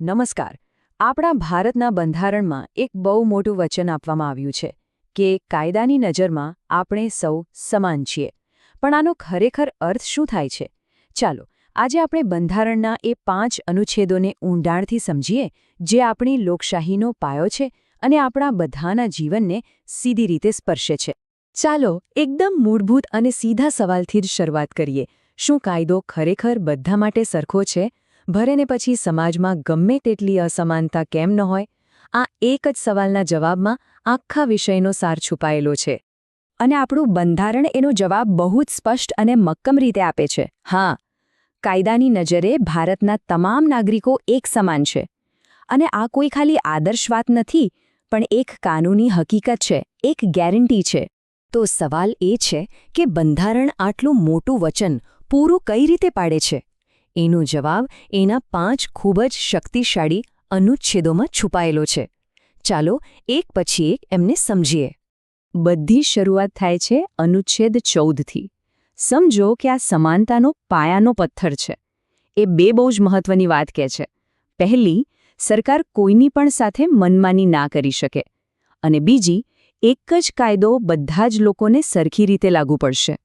નમસ્કાર. આપણા ભારતના બંધારણમાં એક બહુ મોટું વચન આપવામાં આવ્યું છે કે કાયદાની નજરમાં આપણે સૌ સમાન છીએ. પણ આનો ખરેખર અર્થ શું થાય છે? ચાલો, આજે આપણે બંધારણના એ પાંચ અનુચ્છેદોને ઊંડાણથી સમજીએ, જે આપણી લોકશાહીનો પાયો છે અને આપણા બધાના જીવનને સીધી રીતે સ્પર્શે છે. ચાલો, એકદમ મૂળભૂત અને સીધા સવાલથી જ શરૂઆત કરીએ. શું કાયદો ખરેખર બધા માટે સરખો છે? ભરે ને પછી સમાજમાં ગમે તેટલી અસમાનતા કેમ ન હોય, આ એક જ સવાલના જવાબમાં આખા વિષયનો સાર છુપાયેલો છે. અને આપણું બંધારણ એનો જવાબ બહુ જ સ્પષ્ટ અને મક્કમ રીતે આપે છે. હા, કાયદાની નજરે ભારતના તમામ નાગરિકો એક સમાન છે. અને આ કોઈ ખાલી આદર્શ વાત નથી, પણ એક કાનૂની હકીકત છે, એક ગેરંટી છે. તો સવાલ એ છે કે બંધારણ આટલું મોટું વચન પૂરું કઈ રીતે પાડે છે? એનો જવાબ એના પાંચ ખૂબ જ શક્તિશાળી અનુચ્છેદોમાં છુપાયેલો છે. ચાલો એક પછી એક એમને સમજીએ. બધી શરૂઆત થાય છે અનુચ્છેદ ચૌદથી સમજો કે આ સમાનતાનો પાયાનો પથ્થર છે. એ બે બહુ જ મહત્વની વાત કહે છે. પહેલી, સરકાર કોઈની પણ સાથે મનમાની ના કરી શકે. અને બીજી, એક જ કાયદો બધા જ લોકોને સરખી રીતે લાગુ પડશે.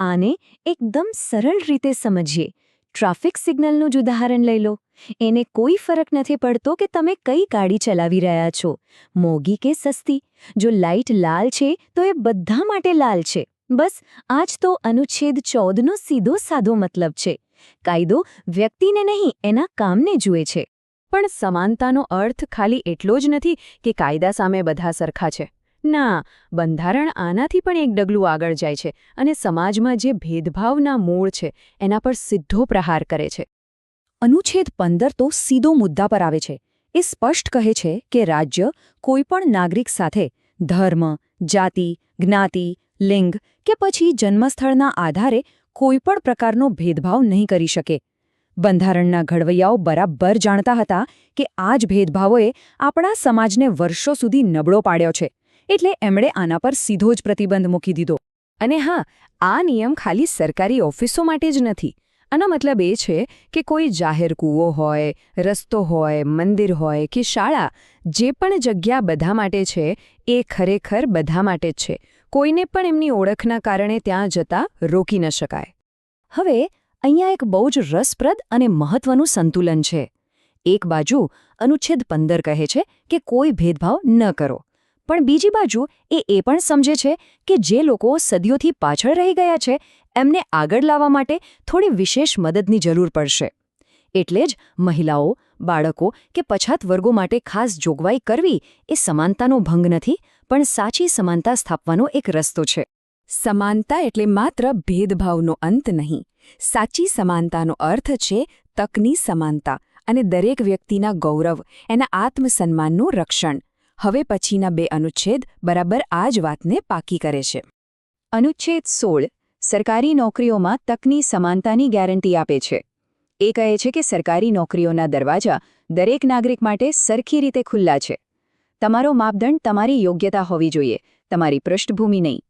આને એકદમ સરળ રીતે સમજીએ ટ્રાફિક સિગ્નલનું જ ઉદાહરણ લઈ લો. એને કોઈ ફરક નથી પડતો કે તમે કઈ ગાડી ચલાવી રહ્યા છો. મોંઘી કે સસ્તી? જો લાઇટ લાલ છે, તો એ બધા માટે લાલ છે. બસ, આજ તો અનુચ્છેદ ચૌદનો સીધો સાદો મતલબ છે. કાયદો વ્યક્તિને નહીં, એના કામને જુએ છે. પણ સમાનતાનો અર્થ ખાલી એટલો જ નથી કે કાયદા સામે બધા સરખા છે. ના, બંધારણ આનાથી પણ એક ડગલું આગળ જાય છે અને સમાજમાં જે ભેદભાવના મૂળ છે, એના પર સીધો પ્રહાર કરે છે. અનુચ્છેદ પંદર તો સીધો મુદ્દા પર આવે છે. એ સ્પષ્ટ કહે છે કે રાજ્ય કોઈપણ નાગરિક સાથે ધર્મ, જાતિ, જ્ઞાતિ, લિંગ કે પછી જન્મસ્થળના આધારે કોઈપણ પ્રકારનો ભેદભાવ નહીં કરી શકે. બંધારણના ઘડવૈયાઓ બરાબર જાણતા હતા કે આ જ ભેદભાવોએ આપણા સમાજને વર્ષો સુધી નબળો પાડ્યો છે. એટલે એમણે આના પર સીધો જ પ્રતિબંધ મૂકી દીધો. અને હા, આ નિયમ ખાલી સરકારી ઓફિસો માટે જ નથી. આનો મતલબ એ છે કે કોઈ જાહેર કૂવો હોય, રસ્તો હોય, મંદિર હોય કે શાળા, જે પણ જગ્યા બધા માટે છે, એ ખરેખર બધા માટે જ છે. કોઈને પણ એમની ઓળખના કારણે ત્યાં જતા રોકી ન શકાય. હવે, અહીંયા એક બહુ જ રસપ્રદ અને મહત્વનું સંતુલન છે. એક બાજુ અનુચ્છેદ પંદર કહે છે કે કોઈ ભેદભાવ ન કરો. પણ બીજી બાજુ એ એ પણ સમજે છે કે જે લોકો સદીઓથી પાછળ રહી ગયા છે, એમને આગળ લાવવા માટે થોડી વિશેષ મદદની જરૂર પડશે. એટલે જ મહિલાઓ, બાળકો કે પછાત વર્ગો માટે ખાસ જોગવાઈ કરવી એ સમાનતાનો ભંગ નથી, પણ સાચી સમાનતા સ્થાપવાનો એક રસ્તો છે. સમાનતા એટલે માત્ર ભેદભાવનો અંત નહીં. સાચી સમાનતાનો અર્થ છે તકની સમાનતા અને દરેક વ્યક્તિના ગૌરવ, એના આત્મસન્માનનું રક્ષણ. હવે પછીના બે અનુચ્છેદ બરાબર આ જ વાતને પાકી કરે છે. અનુચ્છેદ સોળ સરકારી નોકરીઓમાં તકની સમાનતાની ગેરંટી આપે છે. એ કહે છે કે સરકારી નોકરીઓના દરવાજા દરેક નાગરિક માટે સરખી રીતે ખુલ્લા છે. તમારો માપદંડ તમારી યોગ્યતા હોવી જોઈએ, તમારી પૃષ્ઠભૂમિ નહીં.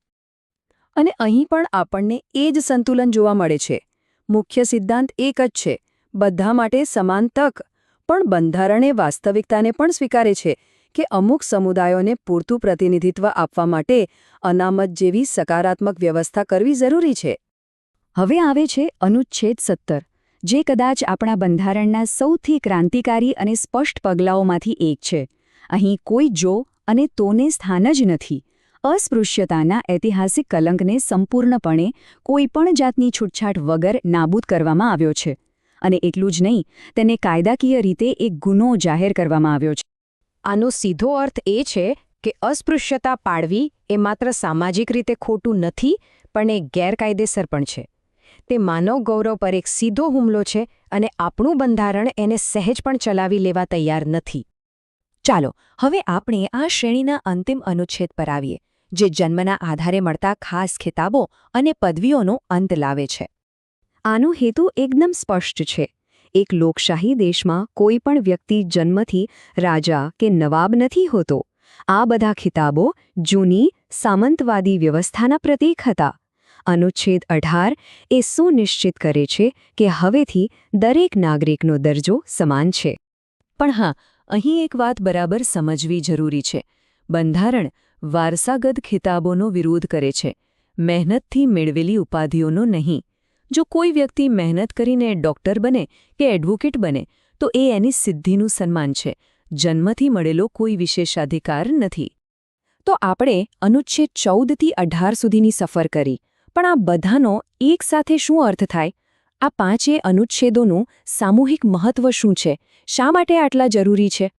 અને અહીં પણ આપણને એ જ સંતુલન જોવા મળે છે. મુખ્ય સિદ્ધાંત એક જ છે. બધા માટે સમાન તક, પણ બંધારણે વાસ્તવિકતાને પણ સ્વીકારે છે. કે અમુક સમુદાયોને પૂરતું પ્રતિનિધિત્વ આપવા માટે અનામત જેવી સકારાત્મક વ્યવસ્થા કરવી જરૂરી છે. હવે આવે છે અનુચ્છેદ સત્તર, જે કદાચ આપણા બંધારણના સૌથી ક્રાંતિકારી અને સ્પષ્ટ પગલાઓમાંથી એક છે. અહીં કોઈ જો અને તોને સ્થાન જ નથી. અસ્પૃશ્યતાના ઐતિહાસિક કલંકને સંપૂર્ણપણે કોઈપણ જાતની છૂટછાટ વગર નાબૂદ કરવામાં આવ્યો છે. અને એટલું જ નહીં, તેને કાયદાકીય રીતે એક ગુનો જાહેર કરવામાં આવ્યો છે. આનો સીધો અર્થ એ છે કે અસ્પૃશ્યતા પાડવી એ માત્ર સામાજિક રીતે ખોટું નથી, પણ એ ગેરકાયદેસર પણ છે. તે માનવ ગૌરવ પર એક સીધો હુમલો છે અને આપણું બંધારણ એને સહેજ પણ ચલાવી લેવા તૈયાર નથી. ચાલો, હવે આપણે આ શ્રેણીના અંતિમ અનુચ્છેદ પર આવીએ, જે જન્મના આધારે મળતા ખાસ ખિતાબો અને પદવીઓનો અંત લાવે છે. આનો હેતુ એકદમ સ્પષ્ટ છે. એક લોકશાહી દેશમાં કોઈ પણ વ્યક્તિ જન્મથી રાજા કે નવાબ નથી હોતો. આ બધા ખિતાબો જૂની સામંતવાદી વ્યવસ્થાના પ્રતીક હતા. અનુચ્છેદ અઢાર એ સુનિશ્ચિત કરે છે કે હવેથી દરેક નાગરિકનો દરજ્જો સમાન છે? પણ હા, અહીં એક વાત બરાબર સમજવી જરૂરી છે. બંધારણ વારસાગત ખિતાબોનો વિરોધ કરે છે. મહેનતથી મેળવેલી ઉપાધિઓનો નહીં. જો કોઈ વ્યક્તિ મહેનત કરીને ડોક્ટર બને કે એડવોકેટ બને, તો એ એની સિદ્ધિનું સન્માન છે. જન્મથી મળેલો કોઈ વિશેષાધિકાર નથી. તો આપણે અનુચ્છેદ ચૌદથી અઢાર સુધીની સફર કરી, પણ આ બધાનો એકસાથે શું અર્થ થાય? આ પાંચે અનુચ્છેદોનું સામૂહિક મહત્વ શું છે? શા માટે આટલા જરૂરી છે?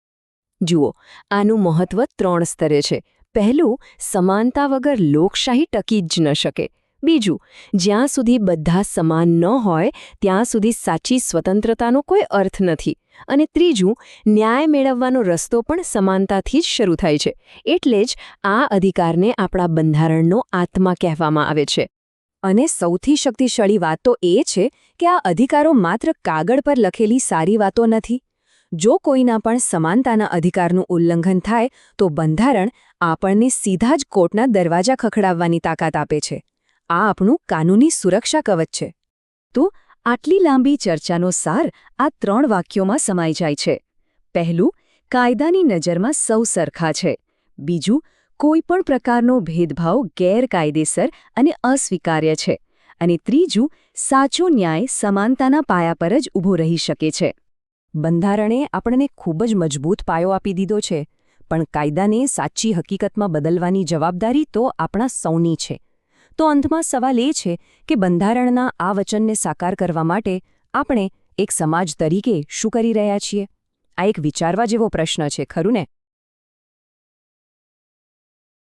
જુઓ, આનું મહત્વ ત્રણ સ્તરે છે. પહેલું, સમાનતા વગર લોકશાહી ટકી જ ન શકે. બીજું, જ્યાં સુધી બધા સમાન ન હોય, ત્યાં સુધી સાચી સ્વતંત્રતાનો કોઈ અર્થ નથી. અને ત્રીજું, ન્યાય મેળવવાનો રસ્તો પણ સમાનતાથી જ શરૂ થાય છે. એટલે જ આ અધિકારને આપણા બંધારણનો આત્મા કહેવામાં આવે છે. અને સૌથી શક્તિશાળી વાત તો એ છે કે આ અધિકારો માત્ર કાગળ પર લખેલી સારી વાતો નથી. જો કોઈના પણ સમાનતાના અધિકારનું ઉલ્લંઘન થાય, તો બંધારણ આપણને સીધા જ કોર્ટના દરવાજા ખખડાવવાની તાકાત આપે છે. આ આપણું કાનૂની સુરક્ષા કવચ છે. તો આટલી લાંબી ચર્ચાનો સાર આ ત્રણ વાક્યોમાં સમાઈ જાય છે. પહેલું, કાયદાની નજરમાં સૌ સરખા છે. બીજું, કોઈ પણ પ્રકારનો ભેદભાવ ગેરકાયદેસર અને અસ્વીકાર્ય છે. અને ત્રીજું, સાચો ન્યાય સમાનતાના પાયા પર જ ઊભો રહી શકે છે. બંધારણે આપણને ખૂબ જ મજબૂત પાયો આપી દીધો છે. પણ કાયદાને સાચી હકીકતમાં બદલવાની જવાબદારી તો આપણા સૌની છે. તો અંતમાં સવાલ એ છે કે બંધારણના આ વચનને સાકાર કરવા માટે આપણે એક સમાજ તરીકે શું કરી રહ્યા છીએ? આ એક વિચારવા જેવો પ્રશ્ન છે, ખરું ને?